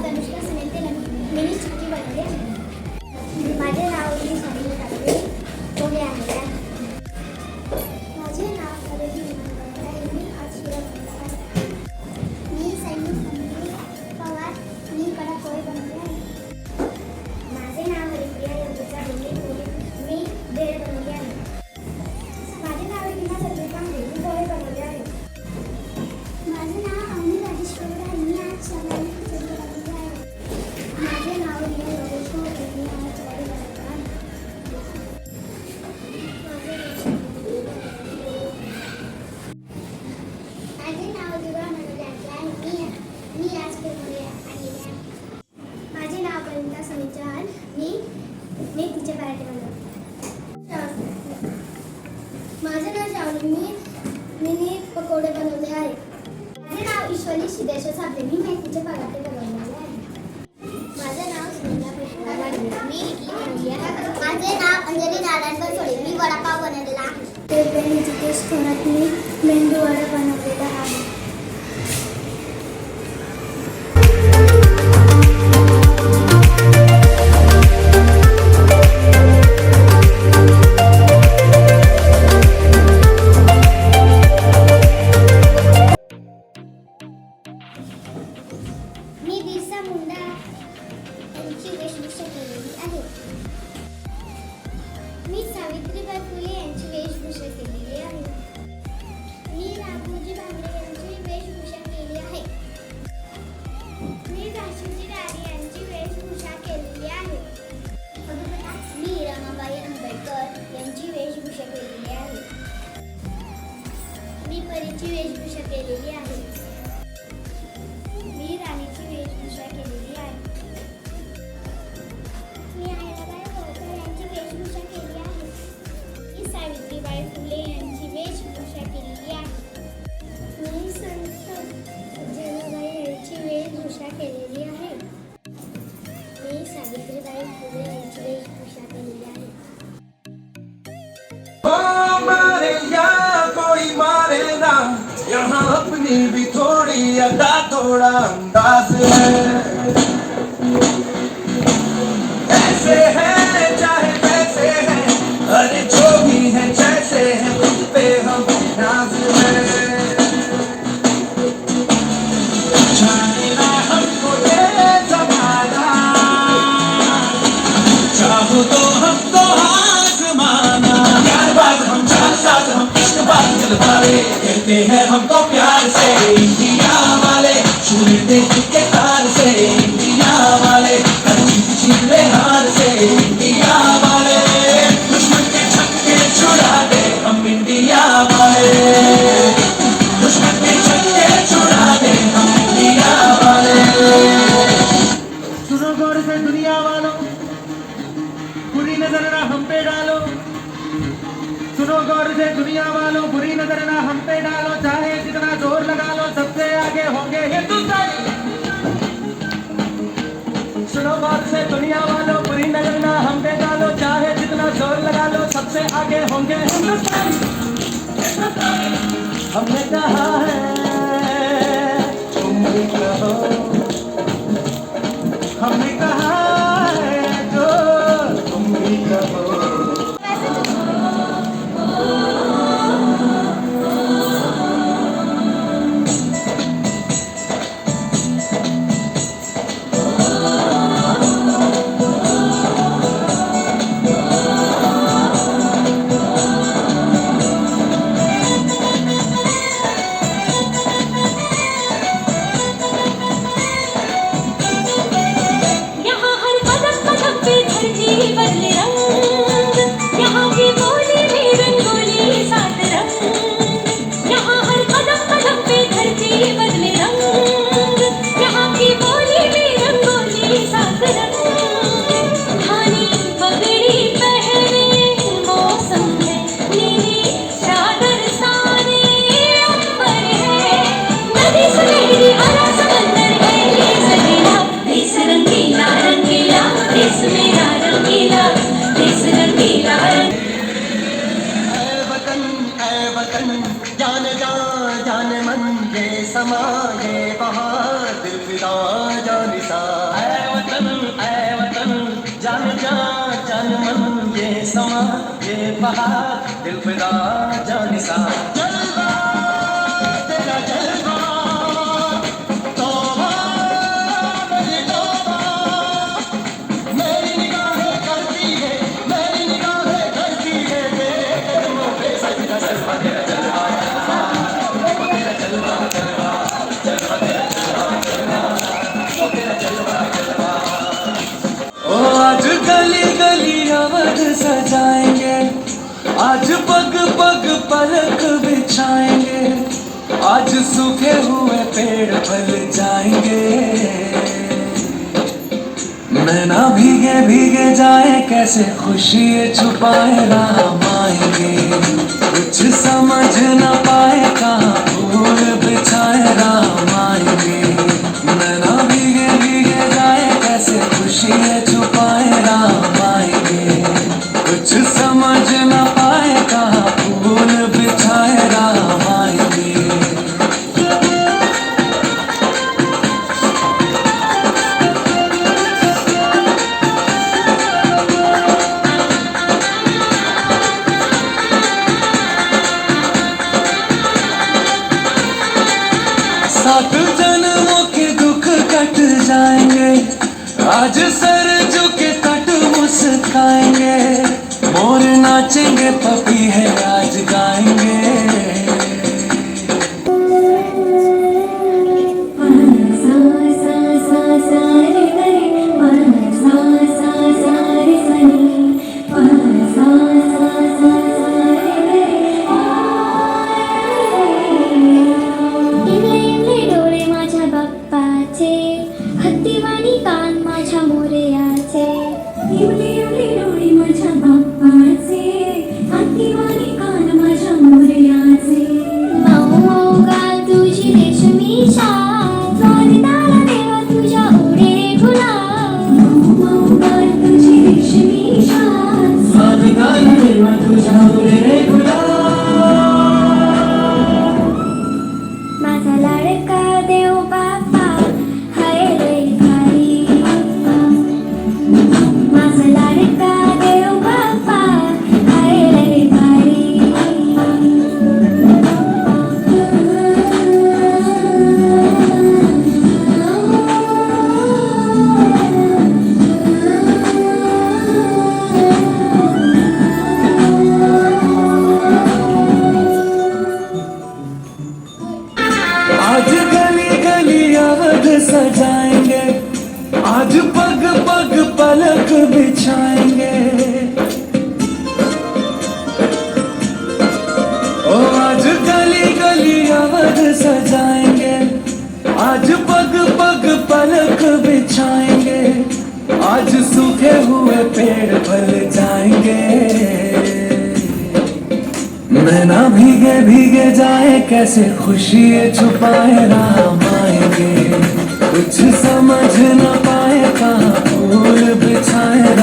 hasta los माझे नाव अंजली नारायण बनसोडे मी वडापाव बनवलेला आहे. ते बहिणीची टेस्ट मी मेंदू वडा बनवलेला आहे. अपनी भी थोड़ी अदा थोड़ा अंदाज है। ऐसे है, चाहे वैसे है, अरे जो भी है, जैसे है, उस पे हम नाज है। चाहे हमको ये जमाना, चाहो तो हमको हाथ माना। प्यार बात हम चार साथ हम, इश्क बात चल पाए होंगे हिंदुस्तानी। सुनो बात से दुनिया वालों, बुरी नज़र ना हम पे डालो, चाहे जितना ज़ोर लगा लो, सबसे आगे होंगे हिंदुस्तानी। हमने कहा है दिल पे ना जाने सा आज पग पग पलक बिछाएँगे। आज सूखे हुए पेड़ फल जाएँगे। मैं ना भीगे भीगे जाए, कैसे खुशी छुपाए, राम आएँगे। कुछ समझ ना पाए, कहा फूल बिछाए, राम छाएँगे ओ, आज गली गली अवध सजाएँगे। आज पग पग पलक बिछाएँगे। आज सूखे हुए पेड़ फल जाएँगे। मैं भीगे भीगे जाए, कैसे खुशी छुपाए, राम आएँगे। कुछ समझ ना पाए, कहा फूल बिछाए